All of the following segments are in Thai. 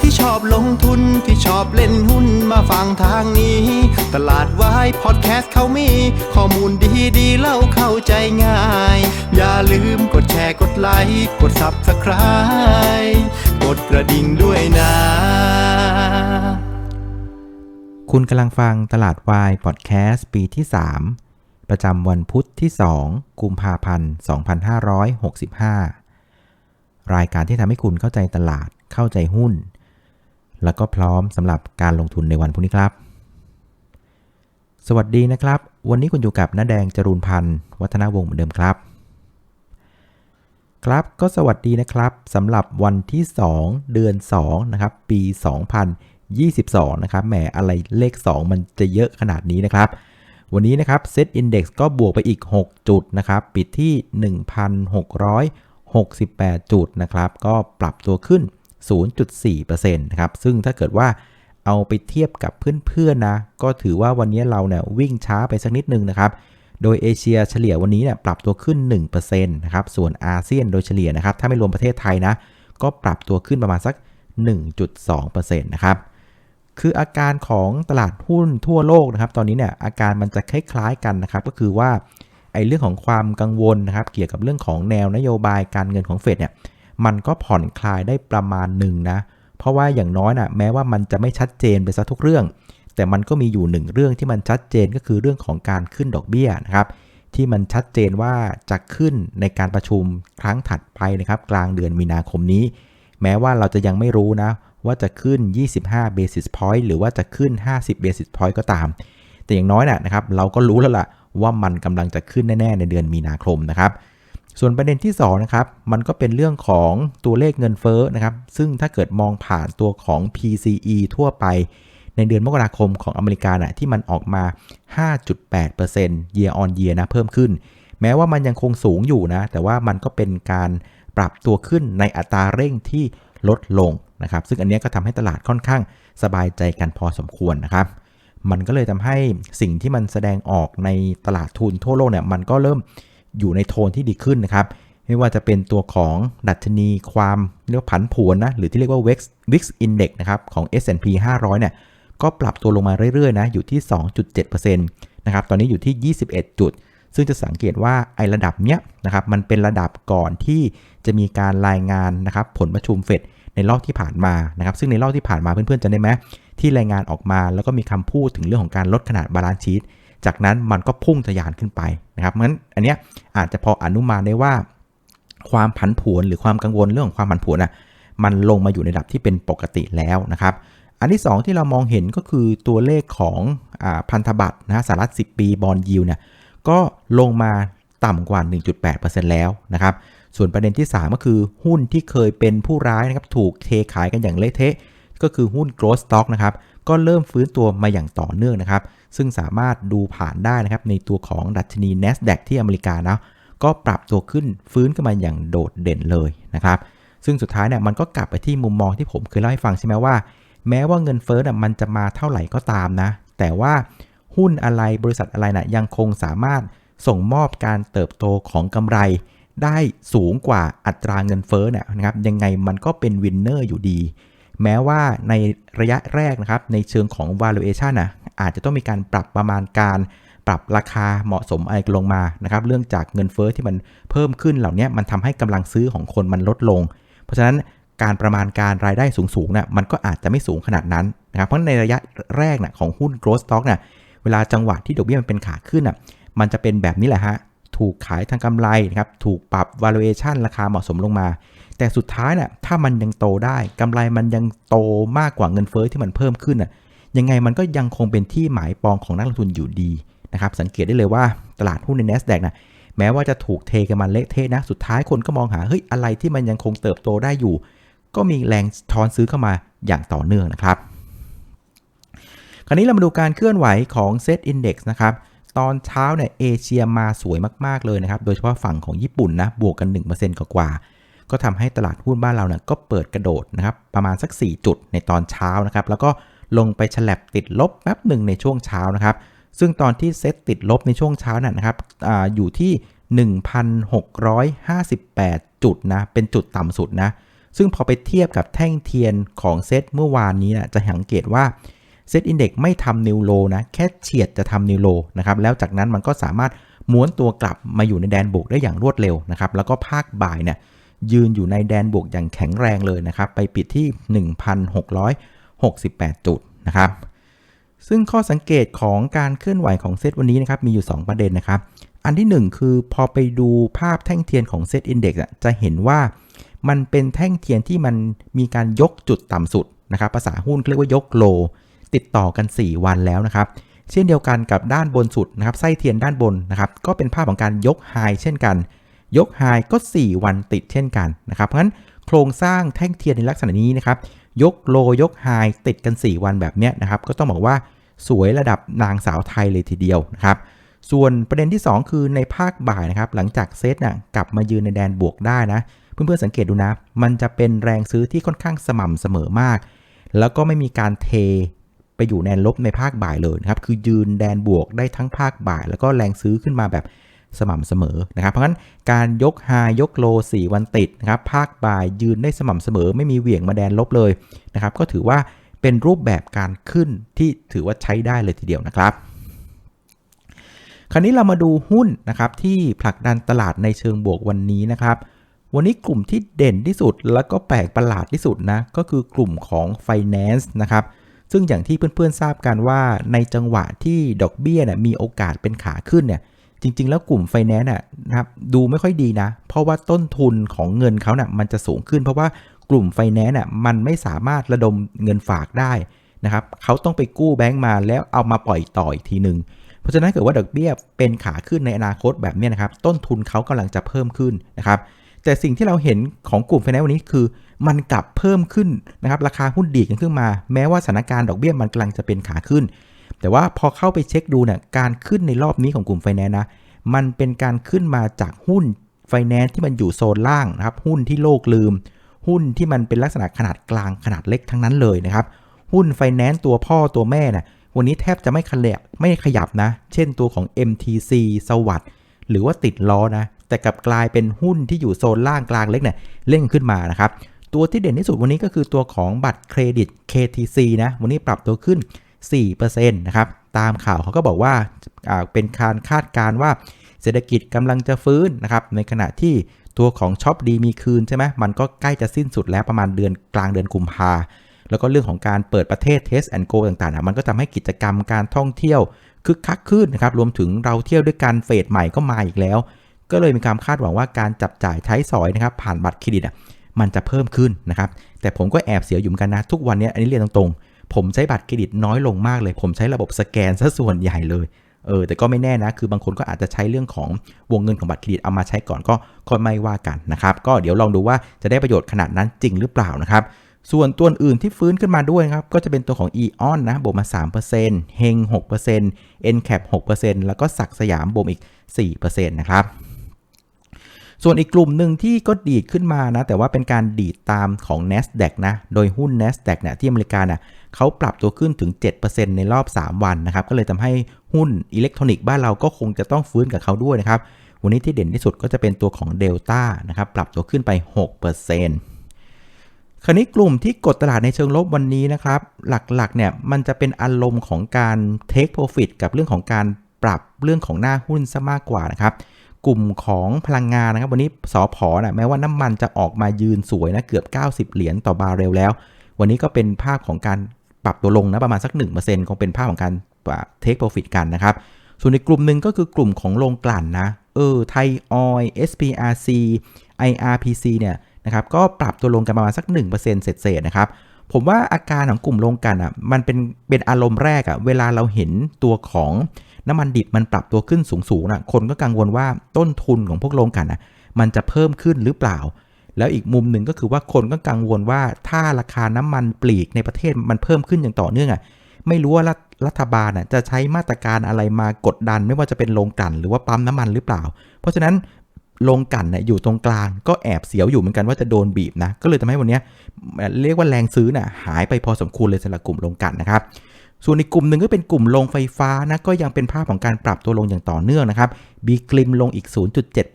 ที่ชอบลงทุนที่ชอบเล่นหุ้นมาฟังทางนี้ ตลาดวายพอดแคสต์เขามี ข้อมูลดีดีเล่าเข้าใจง่าย อย่าลืมกดแชร์กดไลค์กด Subscribe กดกระดิ่งด้วยนะ คุณกำลังฟังตลาดวายพอดแคสต์ปีที่ 3 ประจำวันพุทธที่ 2 กุมภาพันธ์ 2565 รายการที่ทำให้คุณเข้าใจตลาดเข้าใจหุ้น แล้วก็พร้อมสำหรับการลงทุนในวันพรุ่งนี้ครับ สวัสดีนะครับ วันนี้คุณอยู่กับน้าแดงจรูนพันธ์วัฒนาวงศ์เหมือนเดิมครับ ครับก็สวัสดีนะครับสำหรับวันที่ 2 เดือน2นะครับปี 2022 นะครับแหมอะไรเลข 2 มันจะเยอะขนาดนี้นะครับวันนี้นะครับ Set Index ก็บวกไปอีก 6 จุดนะครับ ปิดที่ 1,668 จุดนะครับ ก็ปรับตัวขึ้น 0.4%นะครับ ซึ่งถ้าเกิดว่าเอาไปเทียบกับเพื่อนๆนะ ก็ถือว่าวันนี้เราเนี่ยวิ่งช้าไปสักนิดนึงนะครับ โดยเอเชียเฉลี่ยวันนี้เนี่ยปรับตัวขึ้น 1%นะครับ ส่วนอาเซียนโดยเฉลี่ยนะครับ ถ้าไม่รวมประเทศไทยนะ ก็ปรับตัวขึ้นประมาณสัก 1.2%นะครับ คืออาการของตลาดหุ้นทั่วโลกนะครับ ตอนนี้เนี่ยอาการมันจะคล้ายๆกันนะครับ ก็คือว่าไอ้เรื่องของความกังวลนะครับ เกี่ยวกับเรื่องของแนวนโยบายการเงินของเฟดเนี่ย มันก็ผ่อนคลายได้ประมาณหนึ่งนะ เพราะว่าอย่างน้อยนะแม้ว่ามันจะไม่ชัดเจนไปซะทุกเรื่อง แต่มันก็มีอยู่หนึ่งเรื่องที่มันชัดเจนก็คือเรื่องของการขึ้นดอกเบี้ยนะครับที่มันชัดเจนว่าจะขึ้นในการประชุมครั้งถัดไปนะครับกลางเดือนมีนาคมนี้ แม้ว่าเราจะยังไม่รู้นะว่าจะขึ้น 25 basis point หรือว่าจะขึ้น 50 basis point ก็ตาม แต่อย่างน้อยนะนะครับเราก็รู้แล้วล่ะว่ามันกำลังจะขึ้นแน่ ๆ ในเดือนมีนาคมนะครับ ส่วนประเด็นที่2นะครับมันก็เป็นเรื่องของตัวเลขเงินเฟ้อนะครับซึ่งถ้าเกิดมองผ่านตัวของ PCE ทั่วไปในเดือนมกราคมของอเมริกานะที่มันออกมา 5.8% year on year นะเพิ่มขึ้น แม้ว่ามันยังคงสูงอยู่นะ แต่ว่ามันก็เป็นการปรับตัวขึ้นในอัตราเร่งที่ลดลงนะครับ ซึ่งอันนี้ก็ทำให้ตลาดค่อนข้างสบายใจกันพอสมควรนะครับ มันก็เลยทำให้สิ่งที่มันแสดงออกในตลาดทุนทั่วโลกเนี่ย มันก็เริ่ม อยู่ในโทนที่ดีขึ้นนะครับ ไม่ว่าจะเป็นตัวของดัชนีความเรียกว่าผันผวนนะ หรือที่เรียกว่า Wix Wix Index นะครับของ S&P 500 เนี่ย ก็ปรับตัวลงมาเรื่อยๆนะอยู่ที่ 2.7%นะครับ ตอนนี้อยู่ที่ 21 จุด ซึ่งจะสังเกตว่าไอ้ระดับเนี้ยนะครับ มันเป็นระดับก่อนที่จะมีการรายงานนะครับผลประชุมเฟดในรอบที่ผ่านมานะครับ ซึ่งในรอบที่ผ่านมาเพื่อนๆจะได้ไหมที่รายงานออกมาแล้วก็มีคำพูดถึงเรื่องของการลดขนาดบาลานซ์ชีต จากนั้นมันก็พุ่งทะยานขึ้นไปนะครับงั้นอันเนี้ยอาจจะพออนุมานได้ว่า ความผันผวนหรือความกังวลเรื่องของความผันผวนอะมันลงมาอยู่ในระดับที่เป็นปกติแล้วนะครับ อันที่ 2 ที่เรามองเห็นก็คือตัวเลขของอพันธบัตรนะสหรัฐ 10 ปีบอลยิวเนี่ยก็ลงมาต่ำกว่า 1.8%แล้วนะครับ ส่วนประเด็นที่ 3 ก็คือหุ้นที่เคยเป็นผู้ร้ายนะครับถูกเทขายกันอย่างเละเทะ ก็คือหุ้น growth stock นะครับก็เริ่มฟื้นตัวมาอย่างต่อเนื่องนะครับ ซึ่งสามารถดูผ่านได้นะครับในตัวของดัชนี NASDAQ ที่อเมริกานะก็ปรับตัวขึ้นฟื้นขึ้นมาอย่างโดดเด่นเลยนะครับ ซึ่งสุดท้ายเนี่ยมันก็กลับไปที่มุมมองที่ผมเคยเล่าให้ฟังใช่ไหมว่า แม้ว่าเงินเฟ้อน่ะมันจะมาเท่าไหร่ก็ตามนะ แต่ว่าหุ้นอะไรบริษัทอะไรนะ่ะยังคงสามารถส่งมอบการเติบโตของกำไร ได้สูงกว่าอัตราเงินเฟ้อเนี่ยนะครับยังไงมันก็เป็นวินเนอร์อยู่ดี แม้ว่าในระยะแรกนะครับ ในเชิงของ valuation นะอาจจะต้องมีการปรับประมาณการปรับราคาเหมาะสมอะไรลงมานะครับ เรื่องจากเงินเฟ้อที่มันเพิ่มขึ้นเหล่านี้มันทำให้กำลังซื้อของคนมันลดลง เพราะฉะนั้นการประมาณการรายได้สูงๆนะ่ะมันก็อาจจะไม่สูงขนาดนั้นนะครับเพราะในระยะแรกน่ะของหุ้น growth stock นะ่ะเวลาจังหวะที่ดอกเบี้ยมันเป็นขาขึ้นนะ่ะมันจะเป็นแบบนี้แหละฮะ ถูกขายทางกำไรนะครับถูกปรับ valuation ราคาเหมาะสมลงมา แต่สุดท้ายนะ่ะถ้ามันยังโตได้กำไรมันยังโตมากกว่าเงินเฟ้อที่มันเพิ่มขึ้นน่ะยังไงมันก็ยังคงเป็นที่หมายปองของนักลงทุนอยู่ดีนะครับสังเกตได้เลยว่าตลาดหุ้นใน NASDAQ นะแม้ว่าจะถูกเทกันมาเละเทะนะสุดท้ายคนก็มองหาเฮ้ยอะไรที่มันยังคงเติบโตได้อยู่ ก็มีแรงทอนซื้อเข้ามาอย่างต่อเนื่องนะครับคราวนี้เรามาดูการเคลื่อนไหวของ Set Index นะครับ ตอนเช้าเนี่ยเอเชียมาสวยมากๆเลยนะครับ โดยเฉพาะฝั่งของญี่ปุ่นนะบวกกัน 1%กว่าๆก็ทำให้ตลาดหุ้นบ้านเราเนี่ยก็เปิดกระโดดนะครับประมาณสัก 4 จุดในตอนเช้านะครับ แล้วก็ลงไปฉลับติดลบแป๊บหนึ่งในช่วงเช้านะครับ ซึ่งตอนที่เซตติดลบในช่วงเช้าน่ะนะครับออยู่ที่ 1,658 จุดนะเป็นจุดต่ำสุดนะซึ่งพอไปเทียบกับแท่งเทียนของเซตเมื่อวานนี้นะจะสังเกตว่า เซตอินเด็กไม่ทำนิวโลนะแค่เฉียดจะทำนิวโลนะครับแล้วจากนั้นมันก็สามารถม้วนตัวกลับมาอยู่ในแดนบวกได้อย่างรวดเร็วนะครับแล้วก็ภาคบ่ายเนี่ยยืนอยู่ในแดนบวกอย่างแข็งแรงเลยนะครับไปปิดที่ 1,668 จุดนะครับซึ่งข้อสังเกตของการเคลื่อนไหวของเซตวันนี้นะครับมีอยู่ 2 ประเด็นนะครับ อันที่ 1 คือพอไปดูภาพแท่งเทียนของเซตอินเด็กซ์จะเห็นว่ามันเป็นแท่งเทียนที่มันมีการยกจุดต่ำสุดนะครับภาษาหุ้นเรียกว่ายกโล ติดต่อกัน 4 วันแล้วนะครับเช่นเดียวกันกับด้านบนสุดนะครับไส้เทียนด้านบนนะครับก็เป็นภาพของการยกไฮเช่นกัน ยกไฮก็ 4 วันติดเช่นกันนะครับเพราะฉะนั้นโครงสร้างแท่งเทียนในลักษณะนี้นะครับยกโลยกไฮติดกัน 4 วันแบบเนี้ยนะครับก็ต้องบอกว่าสวยระดับนางสาวไทยเลยทีเดียวนะครับส่วนประเด็นที่ 2 คือในภาคบ่ายนะครับหลังจากเซตน่ะกลับมายืนในแดนบวกได้นะเพื่อนๆสังเกตดูนะ มันจะเป็นแรงซื้อที่ค่อนข้างสม่ำเสมอมาก แล้วก็ไม่มีการเท ไปอยู่แดนลบในภาคบ่ายเลยนะครับ คือยืนแดนบวกได้ทั้งภาคบ่าย แล้วก็แรงซื้อขึ้นมาแบบสม่ำเสมอนะครับ เพราะฉะนั้นการยกไฮยกโล 4 วันติดนะครับ ภาคบ่ายยืนได้สม่ำเสมอ ไม่มีเหวี่ยงมาแดนลบเลยนะครับ ก็ถือว่าเป็นรูปแบบการขึ้นที่ถือว่าใช้ได้เลยทีเดียวนะครับ คราวนี้เรามาดูหุ้นนะครับที่ผลักดันตลาดในเชิงบวกวันนี้นะครับวันนี้กลุ่มที่เด่นที่สุดแล้วก็แปลกประหลาดที่สุดนะก็คือกลุ่มของ Finance นะครับ ซึ่งอย่างที่เพื่อนๆทราบกันว่าในจังหวะที่ดอกเบี้ยนะมีโอกาสเป็นขาขึ้นเนี่ยจริง ๆ แล้วกลุ่มไฟแนนซ์นะครับดูไม่ค่อยดีนะ เพราะว่าต้นทุนของเงินเขานะ่ะมันจะสูงขึ้น เพราะว่ากลุ่มไฟแนนซ์น่ะมันไม่สามารถระดมเงินฝากได้นะครับเขาต้องไปกู้แบงก์มาแล้วเอามาปล่อยต่ออีกทีหนึ่งเพราะฉะนั้นเกิดว่าดอกเบี้ยเป็นขาขึ้นในอนาคตแบบนี้นะครับ ต้นทุนเขากำลังจะเพิ่มขึ้นนะครับ แต่สิ่งที่เราเห็นของกลุ่มไฟแนนซ์วันนี้คือ มันกลับเพิ่มขึ้นนะครับราคาหุ้นดีกันขึ้นมา แม้ว่าสถานการณ์ดอกเบี้ยมันกำลังจะเป็นขาขึ้น แต่ว่าพอเข้าไปเช็คดูเนี่ยการขึ้นในรอบนี้ของกลุ่มไฟแนนซ์นะมันเป็นการขึ้นมาจากหุ้นไฟแนนซ์ที่มันอยู่โซนล่างนะครับหุ้นที่โลกลืม หุ้นที่มันเป็นลักษณะขนาดกลางขนาดเล็กทั้งนั้นเลยนะครับหุ้นไฟแนนซ์ตัวพ่อตัวแม่น่ะวันนี้แทบจะไม่ขยับไม่ขยับนะ เช่นตัวของ MTC สวัสด์หรือว่าติดล้อนะ แต่กลับกลายเป็นหุ้นที่อยู่โซนล่างกลางเล็กเนี่ยเล่งขึ้นมานะครับ ตัวที่เด่นที่สุดวันนี้ก็คือตัวของบัตรเครดิต KTC นะ วันนี้ปรับตัวขึ้น 4%นะครับ ตามข่าวเขาก็บอกว่าเป็นการคาดการว่าเศรษฐกิจกำลังจะฟื้นนะครับ ในขณะที่ตัวของช็อปดีมีคืนใช่ไหมมันก็ใกล้จะสิ้นสุดแล้วประมาณเดือนกลางเดือนกุมภาแล้วก็เรื่องของการเปิดประเทศ Test and Go ต่างๆมันก็ทำให้กิจกรรมการท่องเที่ยวคึกคักขึ้นนะครับ รวมถึงเราเที่ยวด้วยกันเฟสใหม่ก็มาอีกแล้ว ก็เลยมีความคาดหวังว่าการจับจ่ายใช้สอยนะครับผ่านบัตรเครดิตอะ มันจะเพิ่มขึ้นนะครับ แต่ผมก็แอบเสียอยู่เหมือนกันนะ ทุกวันนี้อันนี้เรียนตรงๆ ผมใช้บัตรเครดิตน้อยลงมากเลย ผมใช้ระบบสแกนซะส่วนใหญ่เลย เออ แต่ก็ไม่แน่นะ คือบางคนก็อาจจะใช้เรื่องของวงเงินของบัตรเครดิตเอามาใช้ก่อนก็ก็ไม่ว่ากันนะครับ ก็เดี๋ยวลองดูว่าจะได้ประโยชน์ขนาดนั้นจริงหรือเปล่านะครับส่วนตัวอื่นที่ฟื้นขึ้นมาด้วยครับ ก็จะเป็นตัวของ EON นนะบวกมา 3%เฮง6% NCAP 6%แล้วก็ศักสยามบวกอีก 4%นะครับ ส่วนอีกกลุ่มหนึ่งที่ก็ดีดขึ้นมานะ แต่ว่าเป็นการดีดตามของ NASDAQ นะ โดยหุ้น NASDAQ เนี่ยที่อเมริกาเนี่ยเขาปรับตัวขึ้นถึง 7%ในรอบ 3 วันนะครับ ก็เลยทำให้หุ้นอิเล็กทรอนิกส์บ้านเราก็คงจะต้องฟื้นกับเขาด้วยนะครับ วันนี้ที่เด่นที่สุดก็จะเป็นตัวของ Delta นะครับปรับตัวขึ้นไป 6%คราวนี้กลุ่มที่กดตลาดในเชิงลบวันนี้นะครับ หลักๆเนี่ยมันจะเป็นอารมณ์ของการ take profit กับเรื่องของการปรับเรื่องของหน้าหุ้นซะมากกว่านะครับ กลุ่มของพลังงานนะครับ วันนี้สอพอนะแม้ว่าน้ำมันจะออกมายืนสวยนะเกือบ 90 เหรียญต่อบาร์เรลแล้ว วันนี้ก็เป็นภาพของการปรับตัวลงนะประมาณสัก 1%คงเป็นภาพของการเทคโปรฟิตกันนะครับ ส่วนในกลุ่มหนึ่งก็คือกลุ่มของโรงกลั่นนะเออไทยออย SPRC IRPC เนี่ยนะครับก็ปรับตัวลงกันประมาณสัก 1%เศษๆนะครับผมว่าอาการของกลุ่มโรงกลั่นอะมันเป็นเป็นอารมณ์แรกอะเวลาเราเห็นตัวของ น้ำมันดิบมันปรับตัวขึ้นสูงๆนะคนก็กังวลว่าต้นทุนของพวกโรงกลั่นอะมันจะเพิ่มขึ้นหรือเปล่า แล้วอีกมุมหนึ่งก็คือว่าคนก็กังวลว่าถ้าราคาน้ำมันปลีกในประเทศมันเพิ่มขึ้นอย่างต่อเนื่องอะไม่รู้ว่ารัฐบาลน่ะจะใช้มาตรการอะไรมากดดัน ไม่ว่าจะเป็นโรงกลั่นหรือว่าปั๊มน้ำมันหรือเปล่า เพราะฉะนั้นโรงกลั่นเนี่ยอยู่ตรงกลางก็แอบเสียวอยู่เหมือนกันว่าจะโดนบีบนะ ก็เลยทำให้วันนี้เรียกว่าแรงซื้อน่ะหายไปพอสมควรเลยสำหรับกลุ่มโรงกลั่นนะครับ ส่วนอีกกลุ่มหนึ่งก็เป็นกลุ่มโรงไฟฟ้านะก็ยังเป็นภาพของการปรับตัวลงอย่างต่อเนื่องนะครับบีกลิมลงอีก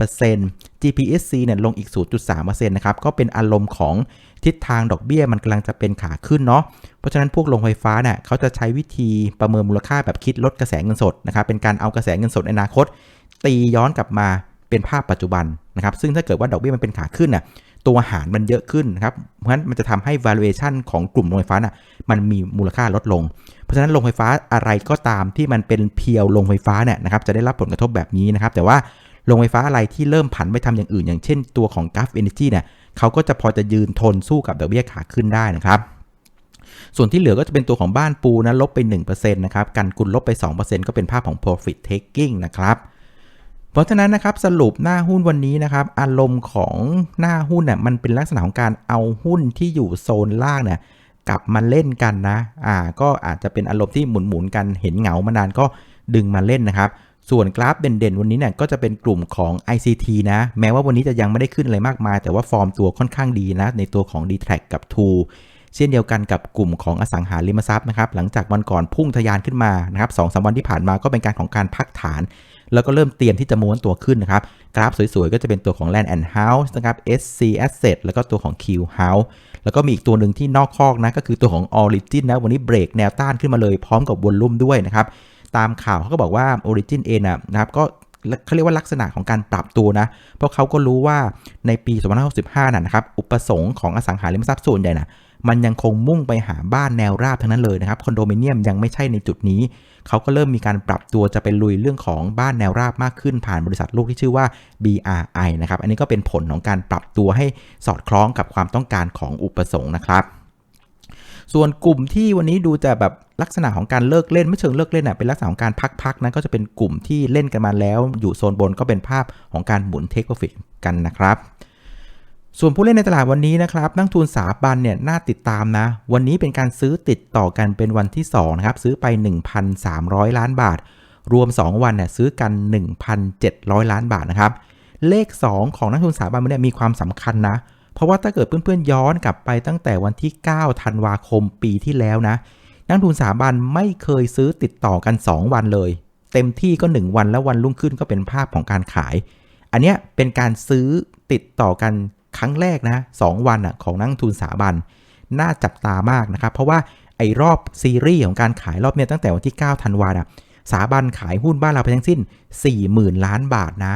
0.7% GPSC เนี่ยลงอีก 0.3%นะครับก็เป็นอารมณ์ของทิศทางดอกเบี้ยมันกำลังจะเป็นขาขึ้นเนาะเพราะฉะนั้นพวกโรงไฟฟ้าเนี่ยเขาจะใช้วิธีประเมินมูลค่าแบบคิดลดกระแสเงินสดนะครับเป็นการเอากระแสเงินสดในอนาคต ตีย้อนกลับมาเป็นภาพปัจจุบันนะครับซึ่งถ้าเกิดว่าดอกเบี้ยมันเป็นขาขึ้นน่ะ ตัวหารมันเยอะขึ้นนะครับ เพราะฉะนั้นมันจะทำให้ valuation ของกลุ่มโรงไฟฟ้าน่ะมันมีมูลค่าลดลง เพราะฉะนั้นโรงไฟฟ้าอะไรก็ตามที่มันเป็นเพียวโรงไฟฟ้าเนี่ยนะครับจะได้รับผลกระทบแบบนี้นะครับ แต่ว่าโรงไฟฟ้าอะไรที่เริ่มผันไปทำอย่างอื่น อย่างเช่นตัวของ Gulf Energy เนี่ยเขาก็จะพอจะยืนทนสู้กับดอกเบี้ยขาขึ้นได้นะครับส่วนที่เหลือก็จะเป็นตัวของบ้านปูนะลบไป 1%นะครับ กันกุลลบไป 2%ก็เป็นภาพของ profit taking นะครับ เพราะฉะนั้นนะครับสรุปหน้าหุ้นวันนี้นะครับอารมณ์ของหน้าหุ้นเนี่ยมันเป็นลักษณะของการเอาหุ้นที่อยู่โซนล่างเนี่ยกลับมาเล่นกันนะอ่าก็อาจจะเป็นอารมณ์ที่หมุนๆกันเห็นเหงามานานก็ดึงมาเล่นนะครับ ส่วนกราฟเด่นๆ วันนี้เนี่ยก็จะเป็นกลุ่มของ ICT นะ แม้ว่าวันนี้จะยังไม่ได้ขึ้นอะไรมากมาย แต่ว่าฟอร์มตัวค่อนข้างดีนะ ในตัวของ d t แทกับ t 2เช่นเดียวกันกับกลุ่มของอสังหาริมทรัพย์นะครับหลังจากวันก่อนพุ่งทะยานขึ้นมานะครับสองสามวันที่ผ่านมาก็เป็นการของการพักฐาน แล้วก็เริ่มเตรียมที่จะม้วนตัวขึ้นนะครับ กราฟสวยๆ ก็จะเป็นตัวของ Land and House นะครับ SC Asset แล้วก็ตัวของ Q House แล้วก็มีอีกตัวหนึ่งที่นอกคอกนะ ก็คือตัวของ Origin นะ วันนี้เบรกแนวต้านขึ้นมาเลยพร้อมกับวอลลุ่มด้วยนะครับ ตามข่าวเขาก็บอกว่า Origin เองนะครับก็เขาเรียกว่าลักษณะของการปรับตัวนะ เพราะเขาก็รู้ว่าในปี 2565 นะครับ อุปสงค์ของอสังหาริมทรัพย์ส่วนใหญ่นะ มันยังคงมุ่งไปหาบ้านแนวราบทั้งนั้นเลยนะครับคอนโดมิเนียมยังไม่ใช่ในจุดนี้ เขาก็เริ่มมีการปรับตัวจะไปลุยเรื่องของบ้านแนวราบมากขึ้นผ่านบริษัทลูกที่ชื่อว่า BRI นะครับอันนี้ก็เป็นผลของการปรับตัวให้สอดคล้องกับความต้องการของอุปสงค์นะครับส่วนกลุ่มที่วันนี้ดูจะแบบลักษณะของการเลิกเล่นไม่เชิงเลิกเล่นอะเป็นลักษณะของการพักๆนะก็จะเป็นกลุ่มที่เล่นกันมาแล้ว อยู่โซนบนก็เป็นภาพของการหมุนเทคโปรฟิตกันนะครับ ส่วนผู้เล่นในตลาดวันนี้นะครับนักทุนสถาบันเนี่ยน่าติดตามนะ วันนี้เป็นการซื้อติดต่อกันเป็นวันที่2นะครับซื้อไป 1,300 ล้านบาท รวม 2 วันเนี่ยซื้อกัน 1,700 ล้านบาทนะครับเลข 2 ของนักทุนสถาบันวันนี้มีความสำคัญนะ เพราะว่าถ้าเกิดเพื่อนๆย้อนกลับไปตั้งแต่วันที่ 9 ธันวาคมปีที่แล้วนะ นักทุนสถาบันไม่เคยซื้อติดต่อกัน 2 วันเลย เต็มที่ก็ 1 วันแล้ววันรุ่งขึ้นก็เป็นภาพของการขาย อันเนี้ยเป็นการซื้อติดต่อกัน ครั้งแรกนะสวันอะของนักทุนสถาบัน น่าจับตามากนะครับ เพราะว่าไอ้รอบซีรีส์ของการขายรอบเนี้ยตั้งแต่วันที่9ธันวาคมสถาบันขายหุ้นบ้านเราไปทั้งสิ้น 40,000 ล้านบาทนะ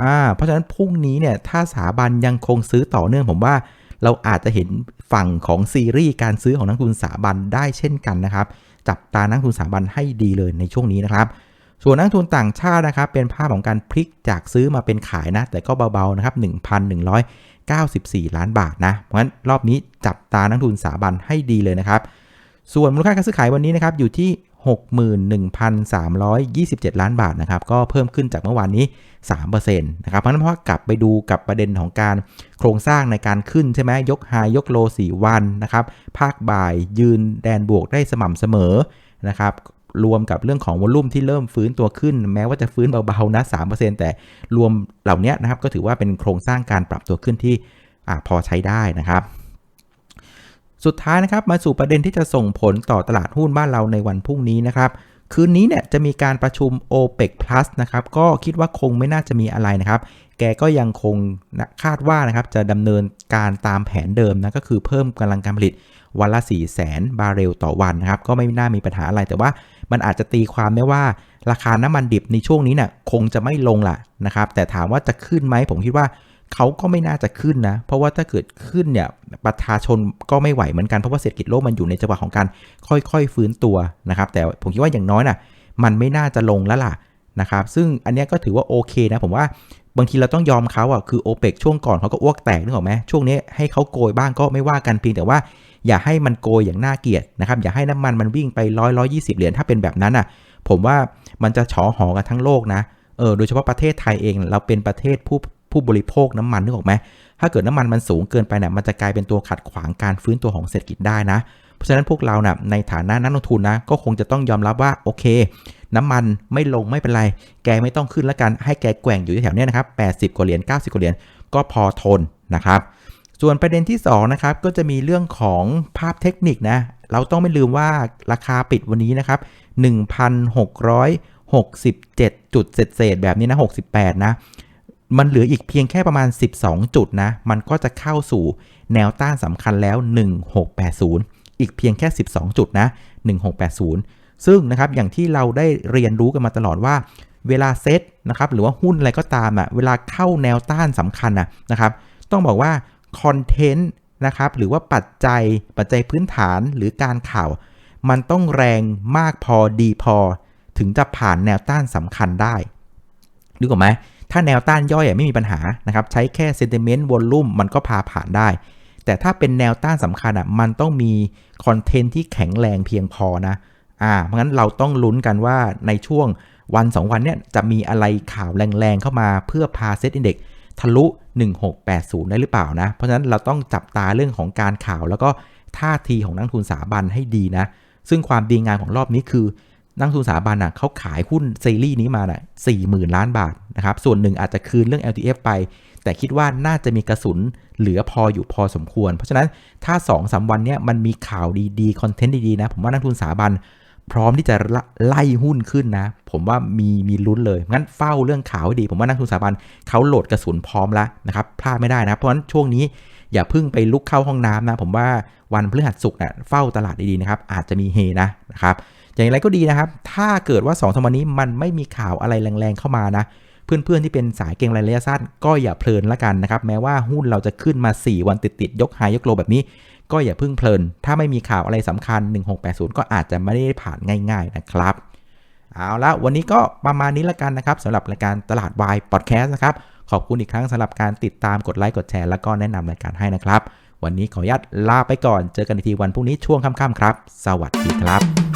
อ่าเพราะฉะนั้นพรุ่งนี้เนี่ยถ้าสถาบันยังคงซื้อต่อเนื่องผมว่าเราอาจจะเห็นฝั่งของซีรีส์การซื้อของนักทุนสถาบันได้เช่นกันนะครับ จับตานักทุนสถาบันให้ดีเลยในช่วงนี้นะครับ ส่วนนักทุนต่างชาตินะครับเป็นภาพของการพลิกจากซื้อมาเป็นขายนะ แต่ก็เบาๆนะครับ 1,194 ล้านบาทนะ เพราะฉะนั้นรอบนี้จับตานักทุนสถาบันให้ดีเลยนะครับ ส่วนมูลค่าการซื้อขายวันนี้นะครับอยู่ที่61,327 ล้านบาทนะครับ ก็เพิ่มขึ้นจากเมื่อวานนี้ 3%นะครับ เพราะนั้นเพราะกลับไปดูกับประเด็นของการโครงสร้างในการขึ้นใช่ไหมยกไฮยกโล 4 วันนะครับ ภาคบ่ายยืนแดนบวกได้สม่ำเสมอนะครับ รวมกับเรื่องของวอลุ่มที่เริ่มฟื้นตัวขึ้น แม้ว่าจะฟื้นเบาๆนะ3%แต่รวมเหล่านี้นะครับก็ถือว่าเป็นโครงสร้างการปรับตัวขึ้นที่อพอใช้ได้นะครับ สุดท้ายนะครับมาสู่ประเด็นที่จะส่งผลต่อตลาดหุ้นบ้านเราในวันพรุ่งนี้นะครับคืนนี้เนี่ยจะมีการประชุม OPEC Plus นะครับก็คิดว่าคงไม่น่าจะมีอะไรนะครับ แกก็ยังคงนะคาดว่านะครับจะดำเนินการตามแผนเดิมนะก็คือเพิ่มกำลังการผลิตวันละ 4 0 0แสนบาร์เรลต่อวันนะครับ ก็ไม่น่ามีปัญหาอะไรแต่ว่า มันอาจจะตีความได้ว่าราคาน้ำมันดิบในช่วงนี้เนี่ยคงจะไม่ลงละนะครับ แต่ถามว่าจะขึ้นไหมผมคิดว่าเขาก็ไม่น่าจะขึ้นนะ เพราะว่าถ้าเกิดขึ้นเนี่ยประชาชนก็ไม่ไหวเหมือนกัน เพราะว่าเศรษฐกิจโลกมันอยู่ในจังหวะของการค่อยๆ ฟื้นตัวนะครับ แต่ผมคิดว่าอย่างน้อยน่ะมันไม่น่าจะลงแล้วล่ะนะครับ ซึ่งอันนี้ก็ถือว่าโอเคนะผมว่า บางทีเราต้องยอมเขาอะคือโอเปกช่วงก่อนเขาก็อ้วกแตกนึกออกไหมช่วงนี้ให้เขาโกยบ้างก็ไม่ว่ากันเพียงแต่ว่าอย่าให้มันโกยอย่างน่าเกลียดนะครับอย่าให้น้ำมันมันวิ่งไปร้อยร้อยยี่สิบเหรียญถ้าเป็นแบบนั้นอะ ผมว่ามันจะฉอหอกันทั้งโลกนะเออโดยเฉพาะประเทศไทยเองเราเป็นประเทศผู้ผู้บริโภคน้ำมันนึกออกไหมถ้าเกิดน้ำมันมันสูงเกินไปเนี่ยมันจะกลายเป็นตัวขัดขวางการฟื้นตัวของเศรษฐกิจได้นะ เพราะฉะนั้นพวกเรานะ่ะในฐานะนักลงทุนนะก็คงจะต้องยอมรับว่าโอเค น้ำมันไม่ลงไม่เป็นไร แกไม่ต้องขึ้นแล้วกัน ให้แกแกว่งอยู่แถวๆนี้ยนะครับ 80 กว่าเหรียญ 90 กว่าเหรียญ ก็พอทนนะครับ ส่วนประเด็นที่2นะครับ ก็จะมีเรื่องของภาพเทคนิคนะ เราต้องไม่ลืมว่าราคาปิดวันนี้นะครับ 1,667 จุดเศษแบบนี้นะ 68 นะ มันเหลืออีกเพียงแค่ประมาณ 12 จุดนะ มันก็จะเข้าสู่แนวต้านสำคัญแล้ว 1680 อีกเพียงแค่ 12 จุดนะ 1680 ซึ่งนะครับอย่างที่เราได้เรียนรู้กันมาตลอดว่า เวลาเซตนะครับหรือว่าหุ้นอะไรก็ตามอะ่ะเวลาเข้าแนวต้านสำคัญอะนะครับ ต้องบอกว่าคอนเทนต์นะครับหรือว่าปัจจัยปัจจัยพื้นฐานหรือการข่าว มันต้องแรงมากพอดีพอ ถึงจะผ่านแนวต้านสำคัญได้นึกออกไหมถ้าแนวต้านย่อยอะไม่มีปัญหานะครับใช้แค่ sentiment volume มันก็พาผ่านได้ แต่ถ้าเป็นแนวต้านสำคัญอะมันต้องมีคอนเทนต์ที่แข็งแรงเพียงพอนะ อ่าเพราะงั้นเราต้องลุ้นกันว่าในช่วงวัน 2 วันเนี้ยจะมีอะไรข่าวแรงๆเข้ามาเพื่อพาเซ็ตอินเด็กทะลุ 1680 ได้หรือเปล่านะ เพราะฉะนั้นเราต้องจับตาเรื่องของการข่าว แล้วก็ท่าทีของนักทุนสถาบันให้ดีนะ ซึ่งความดีงามของรอบนี้คือ นักทุนสถาบันอะเขาขายหุ้นซีรีส์นี้มาน่ะสี่หมื่นล้านบาทนะครับ ส่วนหนึ่งอาจจะคืนเรื่อง LTF ไป แต่คิดว่าน่าจะมีกระสุนเหลือพออยู่พอสมควร เพราะฉะนั้นถ้า2อสวันเนี้ยมันมีข่าวดีๆ คอนเทนต์ดีๆนะ ผมว่านักทุนสถาบัน พร้อมที่จะไล่หุ้นขึ้นนะ ผมว่ามีมีลุ้นเลย งั้นเฝ้าเรื่องข่าวให้ดี ผมว่านักทุนสถาบันเขาโหลดกระสุนพร้อมแล้วนะครับพลาดไม่ได้นะเพราะฉะนั้นช่วงนี้อย่าเพิ่งไปลุกเข้าห้องน้ำนะ ผมว่าวันพฤหัสศุกร์นะเฝ้าตลาดดีๆนะครับ อาจจะมีเฮนะนะครับอย่างไรก็ดีนะครับ ถ้าเกิดว่า2องสามวันนี้มันไม่มีข่าวอะไรแรงๆเข้ามานะ เพื่อนๆที่เป็นสายเก็งรายระยะสั้นก็อย่าเพลินละกันนะครับ แม้ว่าหุ้นเราจะขึ้นมา 4 วันติดๆยกไฮยกโลแบบนี้ ก็อย่าเพิ่งเพลิน ถ้าไม่มีข่าวอะไรสำคัญ 1680 ก็อาจจะไม่ได้ผ่านง่าย ๆ นะครับ เอาละวันนี้ก็ประมาณนี้ละกันนะครับสำหรับรายการตลาดวายพอดแคสต์นะครับ ขอบคุณอีกครั้งสำหรับการติดตามกดไลค์กดแชร์แล้วก็แนะนำรายการให้นะครับ วันนี้ขออนุญาตลาไปก่อนเจอกันอีกทีวันพรุ่งนี้ช่วงค่ำๆครับ สวัสดีครับ